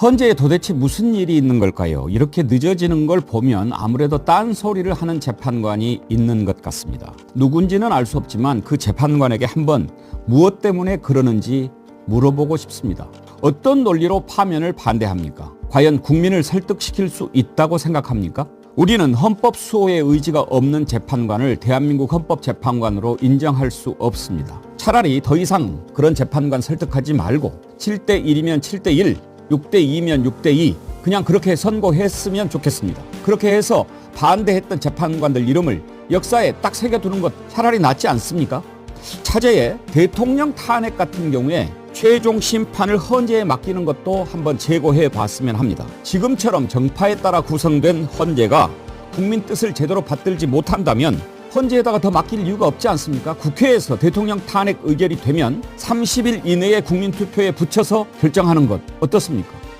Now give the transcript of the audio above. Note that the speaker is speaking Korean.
헌재에 도대체 무슨 일이 있는 걸까요? 이렇게 늦어지는 걸 보면 아무래도 딴 소리를 하는 재판관이 있는 것 같습니다. 누군지는 알 수 없지만 그 재판관에게 한번 무엇 때문에 그러는지 물어보고 싶습니다. 어떤 논리로 파면을 반대합니까? 과연 국민을 설득시킬 수 있다고 생각합니까? 우리는 헌법 수호의 의지가 없는 재판관을 대한민국 헌법재판관으로 인정할 수 없습니다. 차라리 더 이상 그런 재판관 설득하지 말고 7대 1이면 7대 1, 6대 2면 6대 2 그냥 그렇게 선고했으면 좋겠습니다. 그렇게 해서 반대했던 재판관들 이름을 역사에 딱 새겨두는 것 차라리 낫지 않습니까? 차제에 대통령 탄핵 같은 경우에 최종 심판을 헌재에 맡기는 것도 한번 재고해 봤으면 합니다. 지금처럼 정파에 따라 구성된 헌재가 국민 뜻을 제대로 받들지 못한다면 헌재에다가 더 맡길 이유가 없지 않습니까? 국회에서 대통령 탄핵 의결이 되면 30일 이내에 국민투표에 붙여서 결정하는 것 어떻습니까?